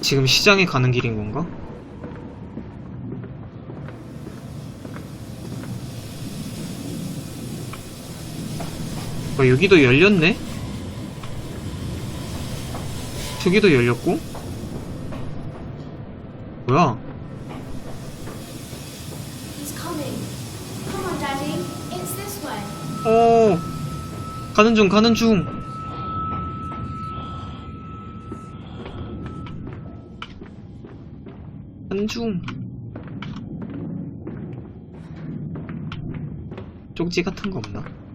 지금 시장에 가는 길인 건가? 어, 여기도 열렸네? 저기도 열렸고? 뭐야? Way. 어, 가는 중, 가는 중. 중. 쪽지 같은 거 없나?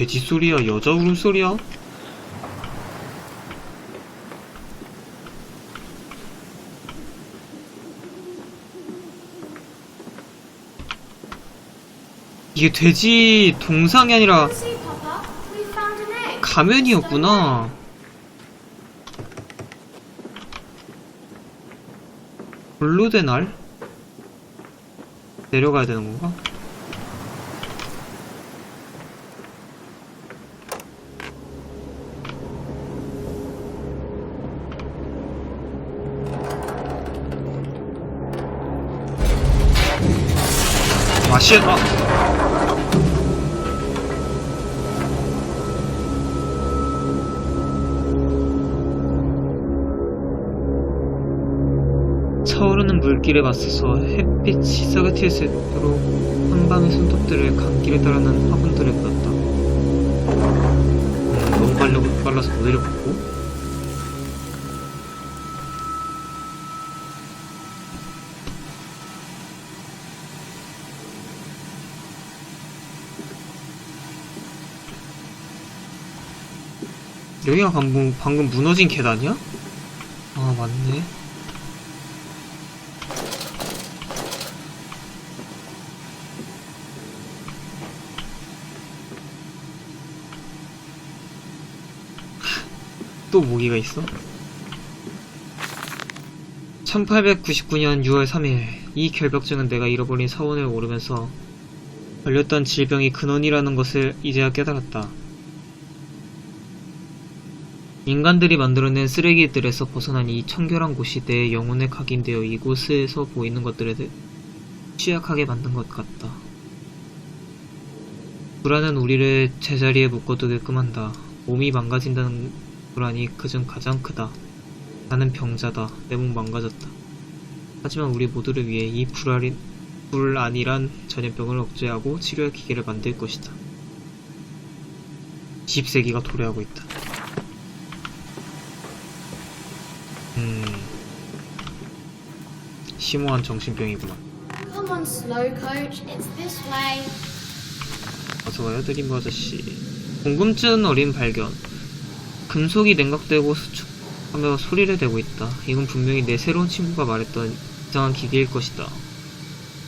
돼지 소리야, 여자 울음소리야? 이게 돼지 동상이 아니라. 가면이었구나. 블루된 알? 내려가야 되는 건가? 쉣! 아! 차오르는 물길에 맞서서 햇빛이 싸그티에서도록 한밤의 손톱들을 강길에 따르는 화분들에 묻었다. 음, 너무 빨려, 빨라서 못 내려갔고. 여기가 방금, 방금 무너진 계단이야? 아, 맞네. 또 모기가 있어? 1899년 6월 3일 이 결벽증은 내가 잃어버린 사원을 오르면서 걸렸던 질병이 근원이라는 것을 이제야 깨달았다. 인간들이 만들어낸 쓰레기들에서 벗어난 이 청결한 곳이 내 영혼에 각인되어 이곳에서 보이는 것들에 취약하게 만든 것 같다. 불안은 우리를 제자리에 묶어두게끔 한다. 몸이 망가진다는 불안이 그중 가장 크다. 나는 병자다. 내 몸 망가졌다. 하지만 우리 모두를 위해 이 불안이, 불안이란 전염병을 억제하고 치료할 기계를 만들 것이다. 20세기가 도래하고 있다. 심오한 정신병이구나. Come on, slow coach. It's this way. 어서 와요, 드림버 아저씨. 궁금증 어린 발견. 금속이 냉각되고 수축하며 소리를 내고 있다. 이건 분명히 내 새로운 친구가 말했던 이상한 기계일 것이다.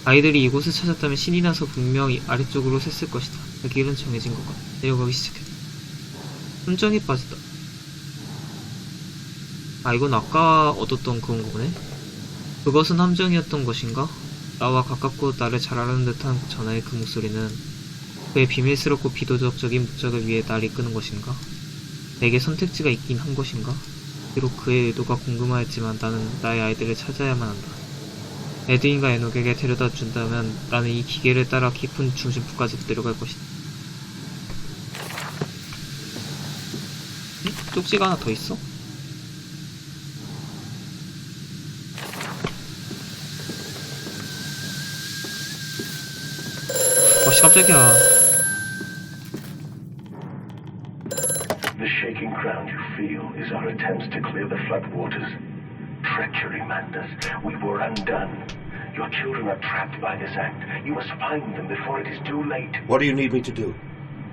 아이들이 이곳을 찾았다면 신이 나서 분명 히 아래쪽으로 샜을 것이다. 그 길은 정해진 것 같다. 내려가기 시작했다. 함정이 빠지다. 아, 이건 아까 얻었던 그런 거네? 그것은 함정이었던 것인가? 나와 가깝고 나를 잘 아는 듯한 전화의 그 목소리는 그의 비밀스럽고 비도덕적인 목적을 위해 날 이끄는 것인가? 내게 선택지가 있긴 한 것인가? 비록 그의 의도가 궁금하였지만 나는 나의 아이들을 찾아야만 한다. 에드인과 에녹에게 데려다 준다면 나는 이 기계를 따라 깊은 중심부까지 내려갈 것이다. 응? 쪽지가 하나 더 있어? 어씨 깜짝이야. The shaking ground you feel is our attempts to clear the flood waters. Treachery, Mandus. We were undone. Your children are trapped by this act. You must find them before it is too late. What do you need me to do?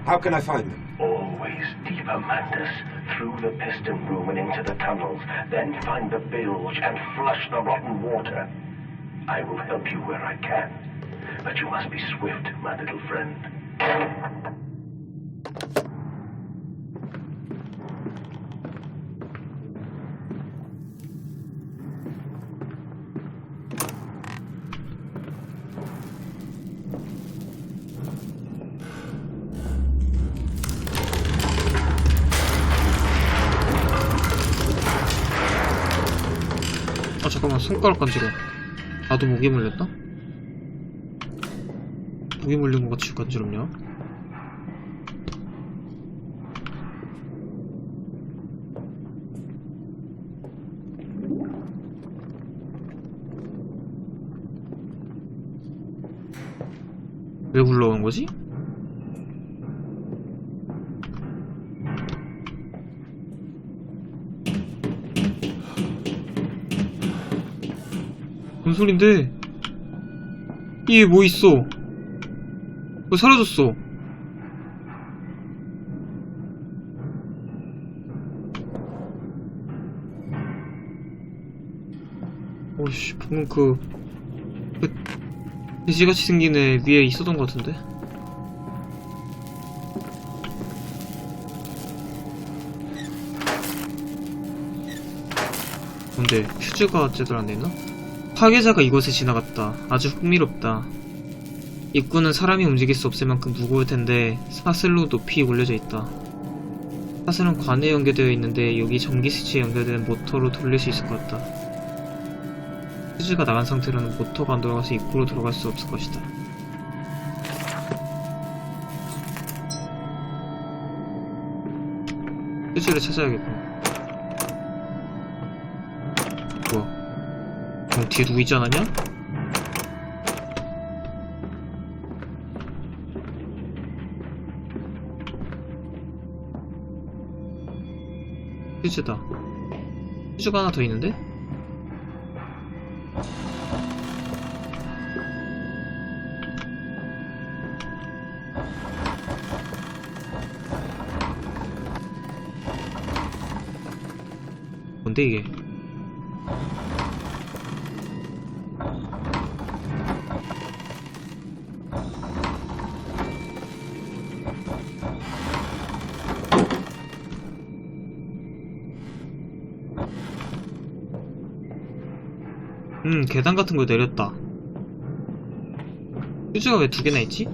How can I find them? Always deeper, Mandus. Through the piston room and into the tunnels. Then find the bilge and flush the rotten water. I will help you where I can. But you must be swift, my little friend. 아 잠깐만 손가락 간지러 나도 목이 물렸다? 목이 물린 것 같이 간지럽냐? 왜 굴러온 거지? 뭔 소린데? 이게 뭐 있어? 뭐 사라졌어? 어이씨, 방금 그, 그, 돼지같이 생긴 애 위에 있었던 것 같은데? 뭔데, 퓨즈가 제대로 안 됐나? 파괴자가 이곳에 지나갔다. 아주 흥미롭다. 입구는 사람이 움직일 수 없을 만큼 무거울 텐데 사슬로 높이 올려져 있다. 사슬은 관에 연결되어 있는데 여기 전기 스위치에 연결된 모터로 돌릴 수 있을 것 같다. 퓨즈가 나간 상태로는 모터가 안 돌아가서 입구로 들어갈 수 없을 것이다. 퓨즈를 찾아야겠군. 뭐야? 어, 뒤에 누구 있지 않았냐? 퓨즈다. 퓨즈가 하나 더 있는데? 뭔데 이게? 음, 계단 같은 거 내렸다. 휴즈가 왜 두 개나 있지?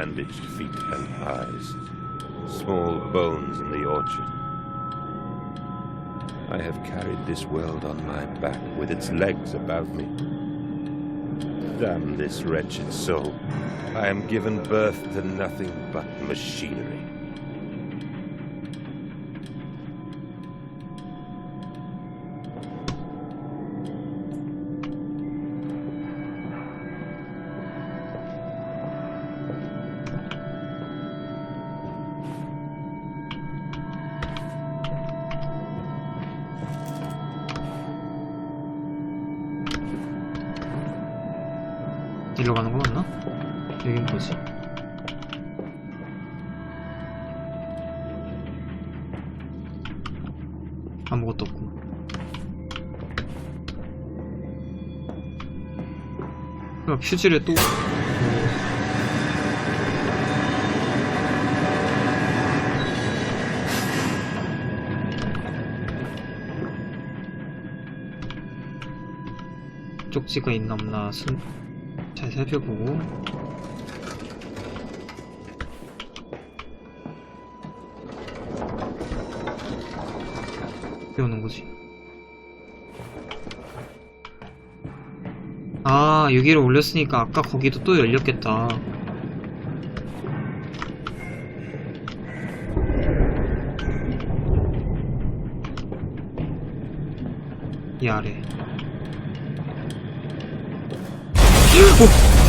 Bandaged feet and eyes, small bones in the orchard. I have carried this world on my back with its legs about me. Damn this wretched soul. I am given birth to nothing but machinery. 일로 가는 거 맞나? 여긴 뭐지? 아무것도 없고. 야, 퓨즈를 또. 쪽지가 있나 없나 순, 잘 살펴보고. 배우는 거지. 아 여기를 올렸으니까 아까 거기도 또 열렸겠다. 이 아래 오!